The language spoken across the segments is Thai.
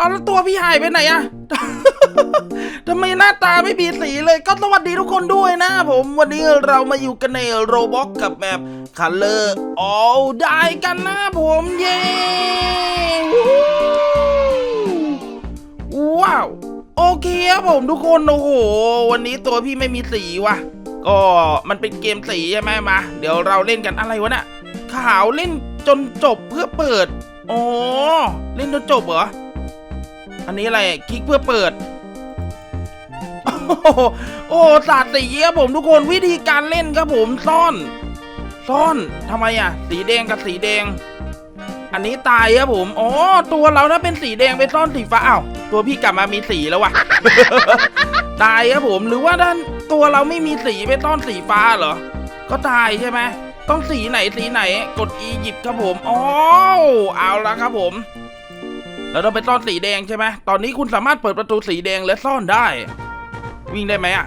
เอาแล้วตัวพี่หายไปไหนอะ ทำไมหน้าตาไม่มีสีเลย ก็สวัสดีทุกคนด้วยนะผมวันนี้เรามาอยู่กันในโรบ็อกกับแมป Color All ได้กันนะผมเย้วู้ว้าว โอเคครับผมทุกคน โอ้โห วันนี้ตัวพี่ไม่มีสีว่ะ ก็มันเป็นเกมสีใช่ไหมมา เดี๋ยวเราเล่นกันอะไรวะน่ะขาวเล่นจนจบเพื่อเปิด อ๋อ เล่นจนจบเหรอ อันนี้อะไรคลิกเพื่อเปิดโอ้โหโอ้สาดสีครับผมทุกคนวิธีการเล่นครับผมซ่อน ซ่อนทำไมอะ สีแดงกับสีแดง อันนี้ตายครับผมอ๋อตัวเราถ้าเป็นสีแดงไปซ่อนสีฟ้าอ้าวตัวพี่กลับมามีสีแล้วว่ะตายครับผมหรือว่าด้านตัวเราไม่มีสีไปซ่อนสีฟ้าเหรอ ก็ตายใช่ไหมต้องสีไหนสีไหนกดอียิปต์ครับผมอ๋อเอาละครับผม แล้วเราไปซ่อนสีแดงใช่ไหมตอนนี้คุณสามารถเปิดประตูสีแดงและซ่อนได้ วิ่งได้ไหมอะ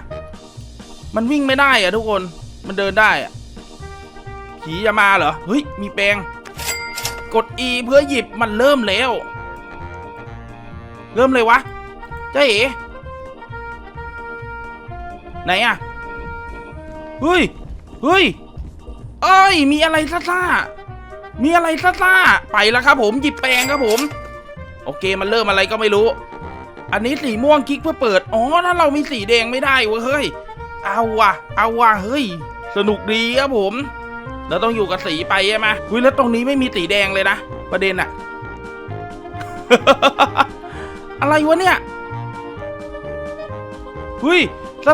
มันวิ่งไม่ได้อะทุกคน มันเดินได้อะผีจะมาเหรอ เฮ้ย มีแปลง กด E เพื่อหยิบมันเริ่มแล้ว เริ่มเลยวะเจ๊เอ๋ไหนอะเฮ้ย เฮ้ย เอ้ย มีอะไรซ่าๆมีอะไรซ่าๆไปแล้วครับผม หยิบแปลงครับผม โอเคมันเริ่มอะไรก็ไม่รู้ อันนี้สีม่วงคลิกเพื่อเปิด อ๋อ ถ้าเรามีสีแดงไม่ได้เว้ยเฮ้ย เอาว่ะ เอาว่ะ เฮ้ย สนุกดีครับผม เราต้องอยู่กับสีไปใช่ไหมอุ้ยแล้วตรงนี้ไม่มีสีแดงเลยนะ ประเด็นอะอะไรวะเนี่ยเฮ้ย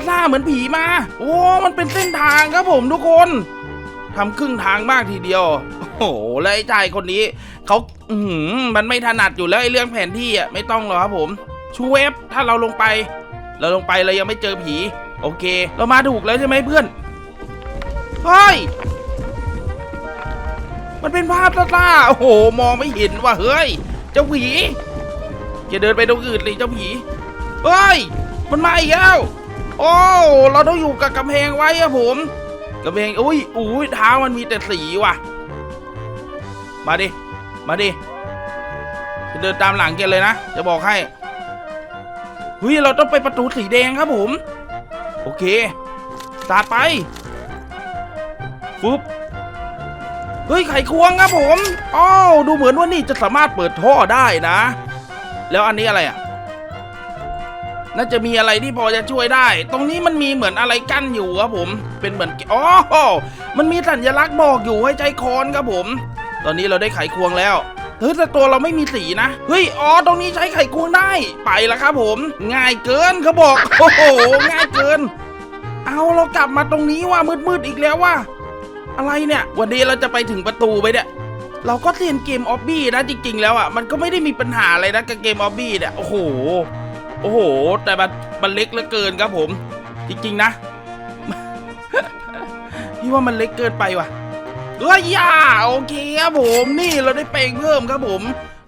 ซ่าเหมือนผีมา โอ้ มันเป็นเส้นทางครับผมทุกคน ทำครึ่งทางมากทีเดียว โอ้โหแล้วไอ้ชายคนนี้เขาอือหือมันไม่ถนัดอยู่แล้วไอ้เรื่องแผนที่อะไม่ต้องหรอกครับผมชูเวฟถ้าเราลงไป เราลงไปเรายังไม่เจอผี โอเค เรามาถูกแล้วใช่ไหมเพื่อนเฮ้ยมันเป็นภาพซ่าๆโอ้โห มองไม่เห็นว่ะเฮ้ย เจ้าผีอย่าเดินไปตรงอื่นเลยเจ้าผีเฮ้ย มันมาอีกแล้วโอ้เราต้องอยู่กับกำแพงไว้อะผมกำแพงอุ้ยอุ้ยเท้ามันมีแต่สีว่ะ มาดิ มาดิจะเดินตามหลังแกเลยนะ จะบอกให้เฮ้ยเราต้องไปประตูสีแดงครับผม โอเคสาดไปฟุบเฮ้ยไขควงครับผมอ้าวดูเหมือนว่านี่จะสามารถเปิดท่อได้นะ แล้วอันนี้อะไรอะ น่าจะมีอะไรที่พอจะช่วยได้ ตรงนี้มันมีเหมือนอะไรกั้นอยู่ครับผม เป็นเหมือนอ๋อมันมีสัญลักษณ์บอกอยู่ให้ใจคอนครับผม ตอนนี้เราได้ไขควงแล้วเฮ้ยแต่ตัวเราไม่มีสีนะ เฮ้ย อ๋อ ตรงนี้ใช้ไขควงได้ ไปล้วครับผม ง่ายเกินเขาบอก โอ้โห ง่ายเกิน เอาเรากลับมาตรงนี้ว่ามืดๆอีกแล้วว่า อะไรเนี่ย วันนี้เราจะไปถึงประตูไปเนี่ย เราก็เรียนเกมออบบี้นะจริง ๆ แล้วอะ มันก็ไม่ได้มีปัญหาอะไรนะกับเกมออบบี้เนี่ย โอ้โห โอ้โห แต่มันมันเล็กเหลือเกินครับผม จริง ๆ นะ พี่ว่ามันเล็กเกินไปว่ะ เอ้ยอย่าโอเคครับผมนี่เราได้แปลงเพิ่มครับผม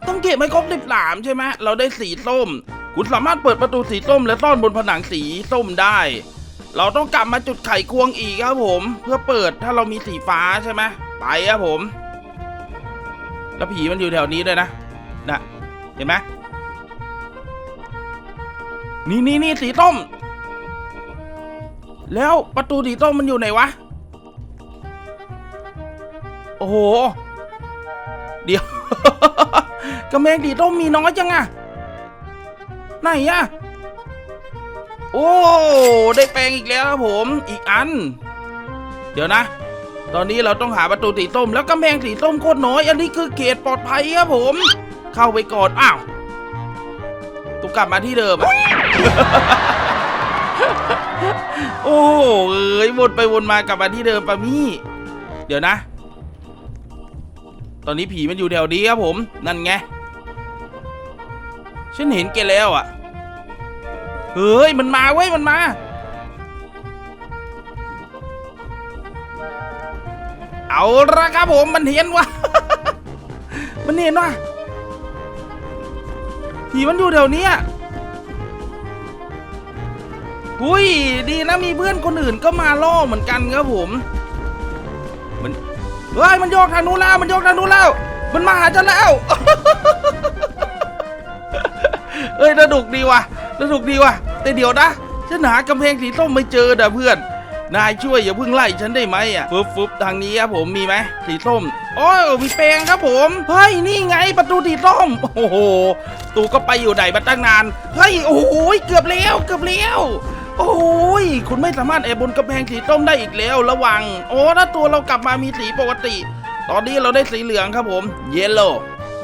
ต้องเก็บให้ครบสิบสามใช่ไหมเราได้สีส้ม คุณสามารถเปิดประตูสีส้มและซ่อนบนผนังสีส้มได้ เราต้องกลับมาจุดไขควงอีกครับผม เพื่อเปิดถ้าเรามีสีฟ้าใช่ไหมไปครับผม แล้วผีมันอยู่แถวนี้ด้วยนะนะเห็นไหมนี่นี่นี่สีส้ม แล้วประตูสีส้มมันอยู่ไหนวะ อ้โห เดี๋ยว กระแมงดีต้มมีน้อยจังอะไหนอะโอ้ ได้แปลงอีกแล้วครับผม อีกอัน เดี๋ยวนะ ตอนนี้เราต้องหาประตูสีส้มแล้วกำแพงสีส้มโคตรน้อย อันนี้คือเขตปลอดภัยครับผม เข้าไปก่อน อ้าวตุกกลับมาที่เดิมโอ้เอ้ยวนไปวนมากลับมาที่เดิมปะมี่ เดี๋ยวนะ ตอนนี้ผีมันอยู่แถวนี้ครับผม นั่นไง ฉันเห็นแกแล้วอะ เฮ้ย มันมาเว้ย มันมา เอาละครับผม มันเห็นว่ะมันเห็นว่ะผีมันอยู่แถวนี้อุ้ย ดีนะมีเพื่อนคนอื่นก็มาล่อเหมือนกันครับผม เฮ้ยมันโยกทางนู้นแล้วมันโยกทางนู้นแล้ว มันมาหาฉันแล้วเอ้ยสนุกดีว่ะสนุกดีว่ะ แต่เดี๋ยวนะฉันหากำแพงสีส้มไม่เจอนะเพื่อน นายช่วยอย่าเพิ่งไล่ฉันได้ไหมอะฟึบฟึบทางนี้ครับผมมีไหมสีส้มโอ้ยมีแปลงครับผมเฮ้ยนี่ไงประตูสีส้มโอ้โหตูก็ไปอยู่ไหนมาตั้งนานเฮ้ยโอ้โหเกือบแล้วเกือบแล้ว โอ้ย คุณไม่สามารถแอบบนกำแพงสีส้มได้อีกแล้วระวัง โอ้ถ้าตัวเรากลับมามีสีปกติ ตอนนี้เราได้สีเหลืองครับผมเยลโล่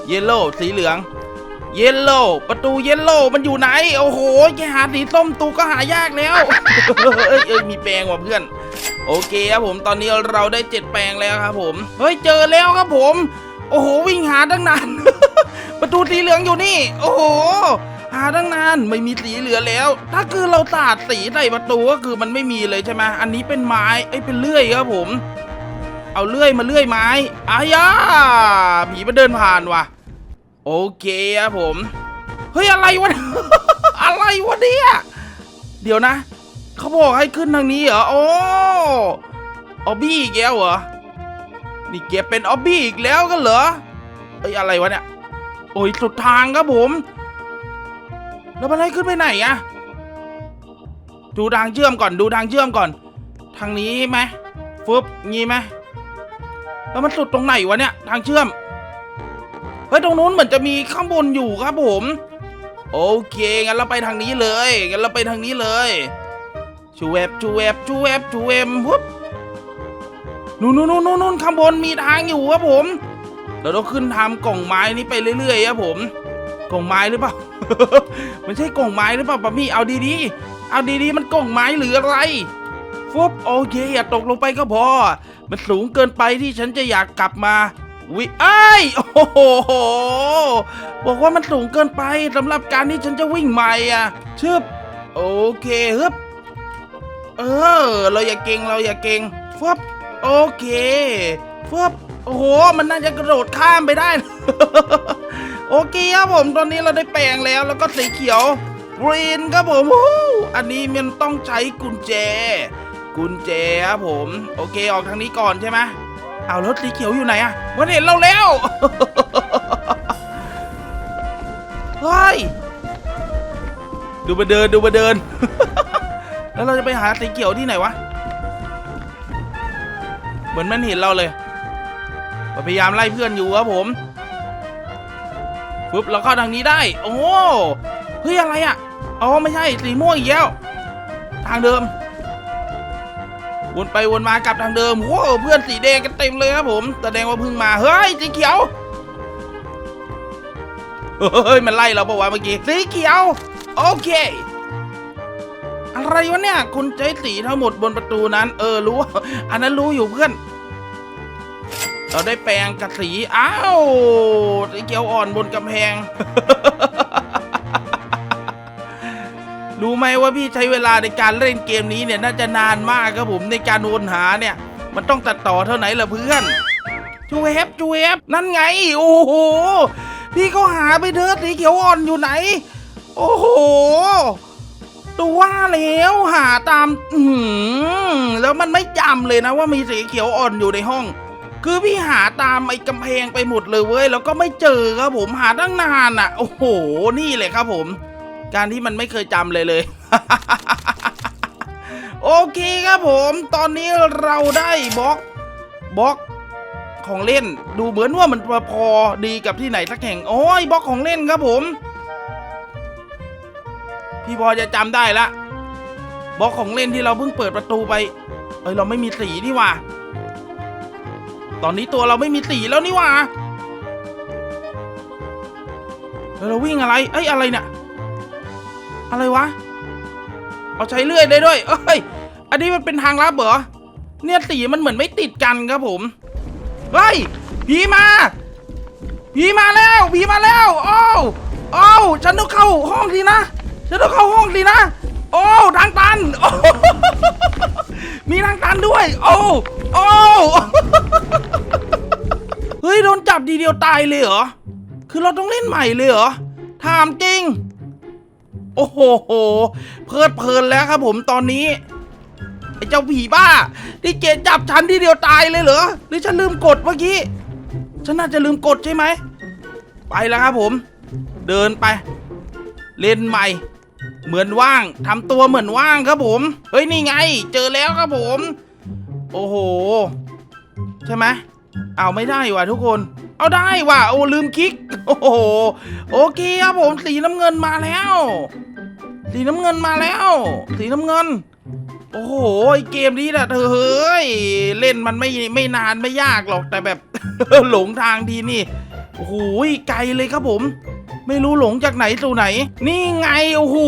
เยลโล่สีเหลือง เยลโล่ประตูเยลโล่มันอยู่ไหน โอ้โหแกหาสีส้มตูก็หายากแล้ว เอ้ยเอ้ยมีแปลงว่ะเพื่อน โอเคครับผมตอนนี้เราได้เจ็ดแปลงแล้วครับผมเฮ้ยเจอแล้วครับผม โอ้โหวิ่งหาตั้งนานประตูสีเหลืองอยู่นี่ โอ้โห หาตั้งนานไม่มีสีเหลือแล้ว ถ้าคือเราสาดสีใส่ประตูก็คือมันไม่มีเลยใช่ไหมอันนี้เป็นไม้ไอ้เป็นเลื่อยครับผม เอาเลื่อยมาเลื่อยไม้อายาผีมันเดินผ่านว่ะ โอเคครับผม เฮ้ยอะไรวะ อะไรวะเนี่ย เดี๋ยวนะ เขาบอกให้ขึ้นทางนี้เหรอ โอ้ออบบี้อีกแล้วเหรอ นี่เก็บเป็นออบบี้อีกแล้วกันเหรอเอ้ยอะไรวะเนี่ย โอ้ยสุดทางครับผม แล้วมันให้ขึ้นไปไหนอะดูทางเชื่อมก่อนดูทางเชื่อมก่อน ทางนี้ไหมฟึบงี้ไหมแล้วมันสุดตรงไหนวะเนี่ย ทางเชื่อมเฮ้ยตรงนู้นเหมือนจะมีข้างบนอยู่ครับผม โอเคงั้นเราไปทางนี้เลยงั้นเราไปทางนี้เลยชูเวบชูเวบชูเวบชูเวบปุ๊บนู่นนู่นนู่นนู่นข้างบนมีทางอยู่ครับผมเราต้องขึ้นทำกล่องไม้นี้ไปเรื่อยๆครับผม กล่องไม้หรือเปล่า มันใช่กล่องไม้หรือเปล่าปะมี่เอาดีๆ เอาดีๆ มันกล่องไม้หรืออะไร ฟุบโอเคอย่าตกลงไปก็พอ มันสูงเกินไปที่ฉันจะอยากกลับมา วิไอ้โอ้โห บอกว่ามันสูงเกินไปสำหรับการที่ฉันจะวิ่งใหม่อะ ชึบ โอเคฮึบ เออ เราอย่าเก่งเราอย่าเก่งฟึบโอเคฟึบ โอ้โห มันน่าจะกระโดดข้ามไปได้ โอเคครับผมตอนนี้เราได้แปลงแล้วแล้วก็สีเขียวกรีนครับผมวู้อันนี้มันต้องใช้กุญแจ กุญแจครับผม โอเคออกทางนี้ก่อนใช่ไหมเอาแล้วสีเขียวอยู่ไหนอะมันเห็นเราแล้วเฮ้ยดูมาเดินดูมาเดิน แล้วเราจะไปหาสีเขียวที่ไหนวะ เหมือนมันเห็นเราเลย พยายามไล่เพื่อนอยู่ครับผมปุ๊บเราเข้าทางนี้ได้ โอ้เฮ้ยอะไรอะ่ะอ๋อไม่ใช่สีม่วงอีกแล้วทางเดิม วนไปวนมากลับทางเดิมโอ้เพื่อนสีแดงกันเต็มเลยครับผมแสดงว่าเพิ่งมาเฮ้ยสีเขียวเฮ้ยมันไล่เราบอกว่าวะเมื่อกี้สีเขียวโอเคอะไรวะเนี่ยคุณใช้สีทั้งหมดบนประตูนั้น เออรู้ อันนั้นรู้อยู่เพื่อน เราได้แปลงกับสีอ้าวสีเขียวอ่อนบนกำแพง รู้ไหมว่าพี่ใช้เวลาในการเล่นเกมนี้เนี่ยน่าจะนานมากครับผมในการวนหาเนี่ย มันต้องตัดต่อเท่าไหนล่ะเพื่อนจูเวฟจูเวฟนั่นไง โอ้โห พี่ก็หาไปเถอะสีเขียวอ่อนอยู่ไหน โอ้โหตัวว่าแล้วหาตาม อืแล้วมันไม่จำเลยนะว่ามีสีเขียวอ่อนอยู่ในห้อง คือพี่หาตามไอ้กำแพงไปหมดเลยเว้ย แล้วก็ไม่เจอครับผมหาตั้งนานอะ โอ้โห นี่เลยครับผม การที่มันไม่เคยจำเลยเลย โอเคครับผม ตอนนี้เราได้บล็อกบล็อกของเล่น ดูเหมือนว่ามันพอดีกับที่ไหนสักแห่ง โอ้ยบล็อกของเล่นครับผม พี่พอจะจำได้ละบล็อกของเล่นที่เราเพิ่งเปิดประตูไป เอ้ยเราไม่มีสีนี่ว่า ตอนนี้ตัวเราไม่มีสีแล้วนี่หว่าแล้วเราวิ่งอะไร เอ้ยอะไรเนี่ย อะไรวะ เอาใช้เลื่อยได้ด้วย เอ้ย อันนี้มันเป็นทางลับเหรอ เนี่ยสีมันเหมือนไม่ติดกันครับผม เฮ้ย ผีมา ผีมาแล้ว ผีมาแล้ว โอ้วโอ้วฉันต้องเข้าห้องสินะ ฉันต้องเข้าห้องสินะ โอ้วทางตันโอ้มีทางตันด้วย โอ้วโอ้ว จับดีเดียวตายเลยเหรอ คือเราต้องเล่นใหม่เลยเหรอ ถามจริง โอ้โหโห เพลิดเพลินแล้วครับผมตอนนี้ ไอ้เจ้าผีบ้า ที่เกจับฉันทีเดียวตายเลยเหรอ หรือฉันลืมกดเมื่อกี้ ฉันน่าจะลืมกดใช่ไหม ไปแล้วครับผม เดินไป เล่นใหม่ เหมือนว่าง ทำตัวเหมือนว่างครับผม เฮ้ยนี่ไง เจอแล้วครับผม โอ้โห ใช่ไหม เอาไม่ได้ว่ะทุกคน เอาได้ว่ะโอ้ลืมคลิก โอ้โหโอเคครับผมสีน้ำเงินมาแล้ว สีน้ำเงินมาแล้ว สีน้ำเงิน โอ้โหไอเกมนี้นะเธอเฮ้ยเล่นมันไม่ไม่นานไม่ยากหรอกแต่แบบหลงทางทีนี่โอ้โหไกลเลยครับผม ไม่รู้หลงจากไหนสู่ไหน นี่ไงโอ้โห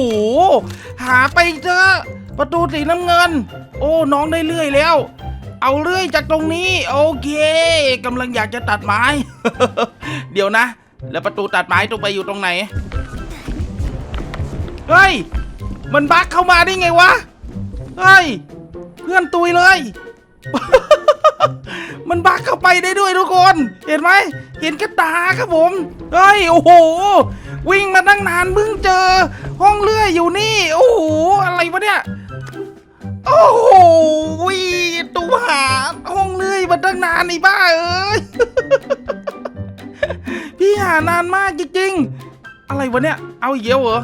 หาไปเจอประตูสีน้ำเงิน โอ้น้องได้เลื่อยแล้ว เอาเลื่อยจากตรงนี้ โอเคกำลังอยากจะตัดไม้ เดี๋ยวนะ แล้วประตูตัดไม้ตรงไปอยู่ตรงไหน เฮ้ย มันบักเข้ามาได้ไงวะ เฮ้ย เพื่อนตุยเลย มันบักเข้าไปได้ด้วยทุกคน เห็นไหม เห็นกระตาครับผม เฮ้ย โอ้โห วิ่งมาตั้งนานเพิ่งเจอ ห้องเลื่อยอยู่นี่ โอ้โห อะไรวะเนี่ย โอ้โหตูหาห้องเลื่อยมาตั้งนานนี่บ้าเอ้ย พี่หานานมากจริงๆ อะไรวะเนี่ย เอาอีกแล้วเหรอ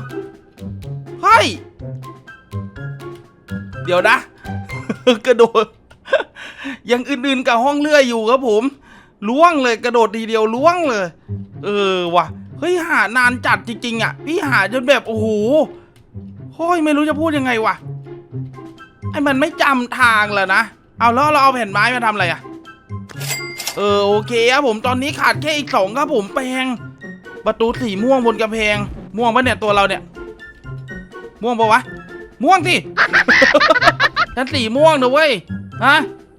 เฮ้ย เดี๋ยวนะ กระโดด ยังอื่นๆกับห้องเลื่อยอยู่ครับผม ล้วงเลยกระโดดทีเดียวล้วงเลย เออว่ะ เฮ้ยหานานจัดจริงๆอะ พี่หาจนแบบโอ้โห โอ้ยไม่รู้จะพูดยังไงวะ อ้มันไม่จำทางแล้วนะ เอาแล้วเราเอาแผ่นไม้มาทำอะไรอะเออโอเคครับผมตอนนี้ขาดแค่อีกสองครับผมแปลง ประตูสีม่วงบนกระเพง ม่วงปะเนี่ยตัวเราเนี่ย ม่วงปะวะ ม่วงสิ ฉันสีม่วงนะเว้ยฮะ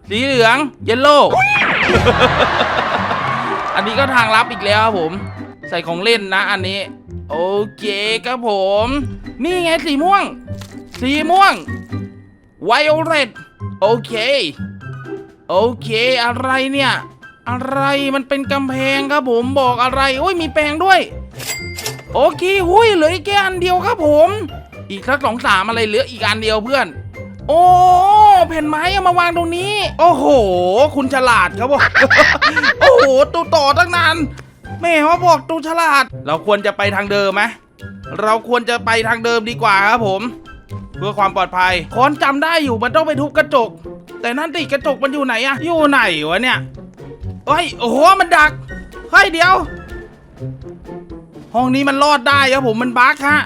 สีเหลืองเยลโล่ อันนี้ก็ทางลับอีกแล้วครับผม ใส่ของเล่นนะ อันนี้ โอเคครับผม นี่ไงสีม่วง สีม่วง ไวโอเลตโอเค โอเค อะไรเนี่ย อะไรมันเป็นกำแพงครับผมบอกอะไร โอ้ยมีแปลงด้วย โอเคหุยเหลืออีกแค่อันเดียวครับผม อีกสักสองสามอะไรเหลืออีกอันเดียวเพื่อน โอ้แผ่นไม้เอามาวางตรงนี้ โอ้โห คุณฉลาดครับผมโอ้โหตูต่อตั้งนานแม่ว่าบอกตูฉลาด เราควรจะไปทางเดิมไหมเราควรจะไปทางเดิมดีกว่าครับผม เพื่อความปลอดภัยคอนจำได้อยู่มันต้องไปทุบกระจก แต่นั่นติกระจกมันอยู่ไหนอะอยู่ไหนวะเนี่ยเฮ้ยโอ้โหมันดักเฮ้ยเดี๋ยว ห้องนี้มันรอดได้ครับผมมันบั๊กฮะ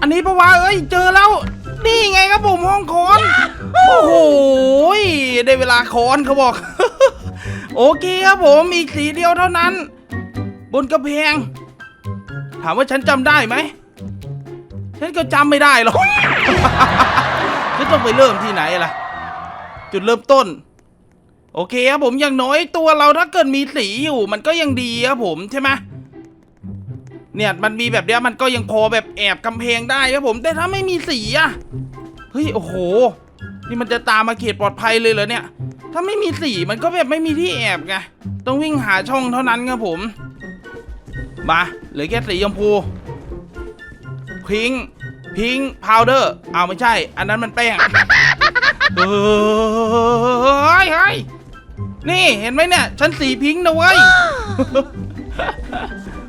อันนี้ปะวะเอ้ยเจอแล้วนี่ไงครับผมห้องคอนโอ้โหได้เวลาคอนเขาบอก โอเคครับผมอีกสีเดียวเท่านั้น บนกระเพงถามว่าฉันจำได้ไหม ฉันก็จำไม่ได้หรอก ฉันต้องไปเริ่มที่ไหนล่ะ จุดเริ่มต้น โอเคครับผมอย่างน้อยตัวเราถ้าเกิดมีสีอยู่ มันก็ยังดีครับผมใช่ไหมเนี่ยมันมีแบบเนี้ยมันก็ยังพอแบบแอบกำแพงได้ครับผมแต่ถ้าไม่มีสีอะเฮ้ยโอ้โห นี่มันจะตามมาเขตปลอดภัยเลยเหรอเนี่ย ถ้าไม่มีสีมันก็แบบไม่มีที่แอบไงต้องวิ่งหาช่องเท่านั้นครับผม มาเหลือแค่สีชมพู พิงพิงพาวเดอร์เอาไม่ใช่ อันนั้นมันแป้งเฮ้ยเฮ้ยนี่เห็นไหมเนี่ยฉันสีพิงค์นะเว้ย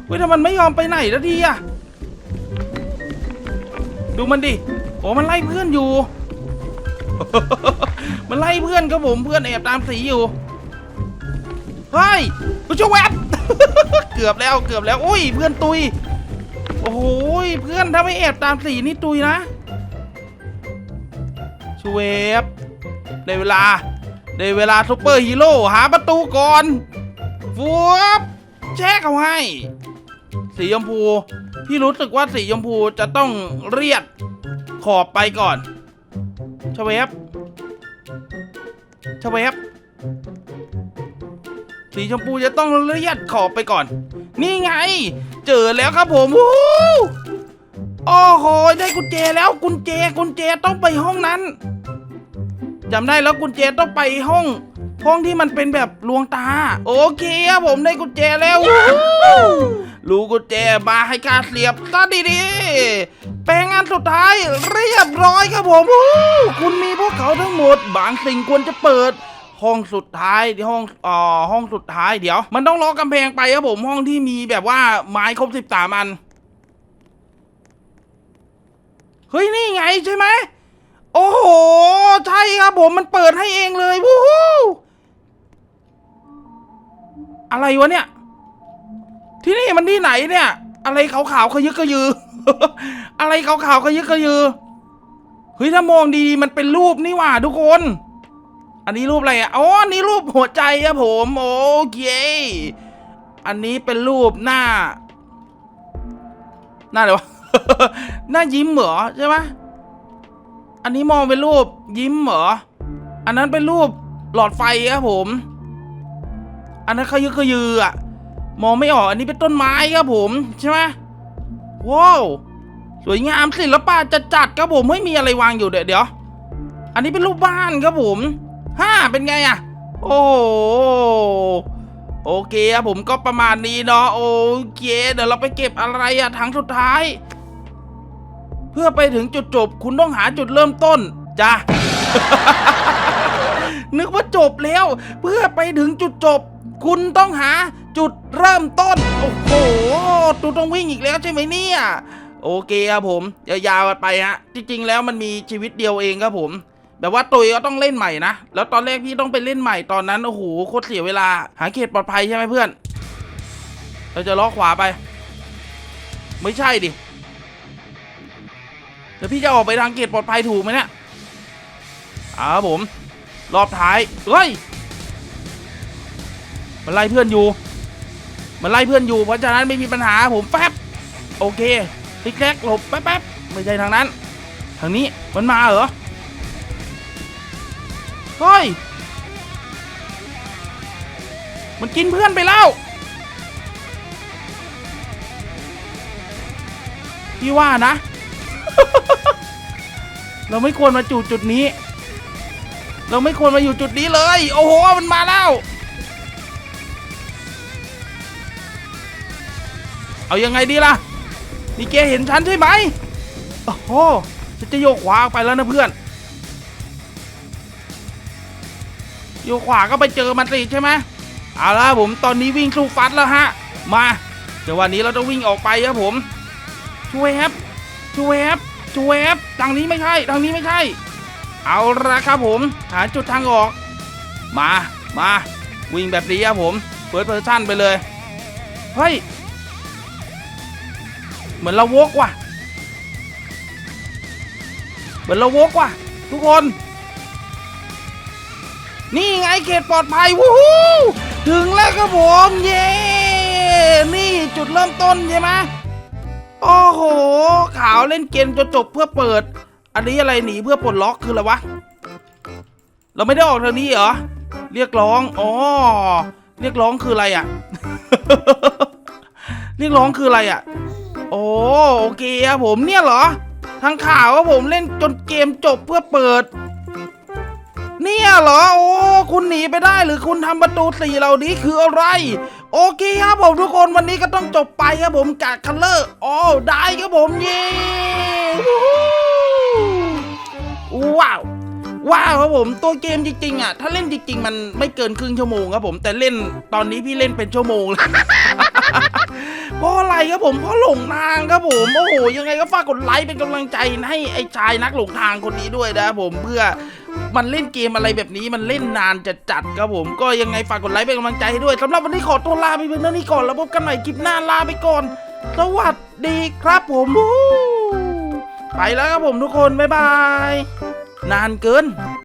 เฮ้ยถ้ามันไม่ยอมไปไหนแล้วทีอะดูมันดิโอ้มันไล่เพื่อนอยู่ มันไล่เพื่อนครับผมเพื่อนแอบตามสีอยู่เฮ้ยกูจะแวบเกือบแล้วเกือบแล้ว อุ้ยเพื่อนตุย โอ้โหยเพื่อนถ้าไม่แอบตามสีนี่ตุยนะชเวบได้เวลาได้เวลาซุปเปอร์ฮีโร่หาประตูก่อนฟูบแช่เขาให้ สีชมพูพี่รู้สึกว่าสีชมพูจะต้องเรียดขอบไปก่อนชเวบชเวบสีชมพูจะต้องเรียดขอบไปก่อน นี่ไง เจอแล้วครับผมวู้โอ้โหได้กุญแจแล้วกุญแจกุญแจต้องไปห้องนั้นจำได้แล้วกุญแจต้องไปห้อง ห้องที่มันเป็นแบบลวงตา โอเคครับผมได้กุญแจแล้วรู้กุญแจมาให้ข้าเสียบซะดีๆแปลงงานสุดท้ายเรียบร้อยครับผมวู้คุณมีพวกเขาทั้งหมด บางสิ่งควรจะเปิด ห้องสุดท้ายที่ห้องอ่อห้องสุดท้ายเดี๋ยว มันต้องล้อกำแพงไปครับผมห้องที่มีแบบว่าไม้ครบสิบสามอัน เฮ้ย นี่ไงใช่ไหมโอ้โห ใช่ครับผมมันเปิดให้เองเลยวู้ฮู้อะไรวะเนี่ย ที่นี่มันที่ไหนเนี่ย อะไรขาวๆขยึกขยือ อะไรขาวๆขยึกขยือเฮ้ยถ้ามองดีๆมันเป็นรูปนี่หว่าทุกคน อันนี้รูปอะไรอะอ๋ออันนี้รูปหัวใจครับผมโอเคอันนี้เป็นรูปหน้า หน้าอะไรวะ หน้ายิ้มเหรอใช่ไหมอันนี้มองเป็นรูปยิ้มเหรอ อันนั้นเป็นรูปหลอดไฟครับผม อันนั้นขยึกขยืออะ มองไม่ออก อันนี้เป็นต้นไม้ครับผมใช่ไหมว้าวสวยงามศิลปะจัดจัดครับผมไม่มีอะไรวางอยู่เดี๋ยวเดี๋ยว อันนี้เป็นรูปบ้านครับผม ห้าเป็นไงอะโอ้โหโอเคครับผมก็ประมาณนี้เนาะโอเคเดี๋ยวเราไปเก็บอะไรอะถังสุดท้าย เพื่อไปถึงจุดจบ คุณต้องหาจุดเริ่มต้นจ้ะนึกว่าจบแล้ว เพื่อไปถึงจุดจบ คุณต้องหาจุดเริ่มต้น โอ้โหตูต้องวิ่งอีกแล้วใช่ไหมเนี่ย โอเคครับผมยาวๆไปฮะ จริง ๆ แล้วมันมีชีวิตเดียวเองครับผม แบบว่าตุยก็ต้องเล่นใหม่นะ แล้วตอนแรกพี่ต้องไปเล่นใหม่ตอนนั้น โอ้โหโคตรเสียเวลา หาเขตปลอดภัยใช่ไหมเพื่อน เราจะล้อขวาไป ไม่ใช่ดิ แล้วพี่จะออกไปทางเขตปลอดภัยถูกไหมเนี่ยอ้าผม รอบท้าย เฮ้ย มันไล่เพื่อนอยู่ มันไล่เพื่อนอยู่ เพราะฉะนั้นไม่มีปัญหาผมแป๊บ โอเคติ๊กแท็กหลบแป๊บแป๊บไม่ใช่ทางนั้น ทางนี้มันมาเหรอ เฮ้ย มันกินเพื่อนไปแล้ว พี่ว่านะ เราไม่ควรมาจุดจุดนี้ เราไม่ควรมาอยู่จุดนี้เลย โอ้โห มันมาแล้ว เอายังไงดีล่ะ นี่แกเห็นฉันใช่ไหม โอ้โหฉันจะโยกขวาออกไปแล้วนะเพื่อน โยกขวาก็ไปเจอมันสิใช่ไหมเอาละผมตอนนี้วิ่งสู้ฟัดแล้วฮะ มาเดี๋ยววันนี้เราต้องวิ่งออกไปครับผมช่วยแฮปช่วยแฮปช่วยแฮปทางนี้ไม่ใช่ทางนี้ไม่ใช่ เอาละครับผมหาจุดทางออก มามาวิ่งแบบนี้ครับผมเปิดเพอร์ชั่นไปเลยเฮ้ยเหมือนเราวกว่ะ เหมือนเราวกว่ะ ทุกคน นี่ไงเขตปลอดภัยวู้ฮู้ถึงแล้วครับผมเย้นี่จุดเริ่มต้นใช่ไหมโอ้โห ขาวเล่นเกมจนจบเพื่อเปิด อันนี้อะไรหนีเพื่อปลดล็อกคืออะไรวะ เราไม่ได้ออกทางนี้เหรอ เรียกร้อง อ๋อ เรียกร้องคืออะไรอะ เรียกร้องคืออะไรอะ โอ้โอเคครับผมเนี่ยเหรอ ทางข่าวว่าผมเล่นจนเกมจบเพื่อเปิด เนี่ยเหรอ โอ้ คุณหนีไปได้หรือคุณทำประตูสี่เหล่านี้คืออะไร โอเคครับผมทุกคนวันนี้ก็ต้องจบไปครับผมจากคัลเลอร์อ๋อได้ครับผมเย้วู้ฮู้ว้าวว้าวครับผมตัวเกมจริงๆอะ ถ้าเล่นจริง ๆ มันไม่เกินครึ่งชั่วโมงครับผมแต่เล่นตอนนี้พี่เล่นเป็นชั่วโมงเลย เพราะอะไรครับผมเพราะหลงทางครับผมโอ้โหยังไงก็ฝากกดไลค์เป็นกำลังใจให้ไอ้ชายนักหลงทางคนนี้ด้วยนะครับผมเพื่อมันเล่นเกมอะไรแบบนี้มันเล่นนานจะจัดครับผมก็ยังไงฝากกดไลค์เป็นกำลังใจให้ด้วยสำหรับวันนี้ขอตัวลาไปเพียงเท่านี้ก่อนแล้วพบกันใหม่คลิปหน้าลาไปก่อน สวัสดีครับผมไปแล้วครับผมทุกคนบ๊ายบาย นานเกิน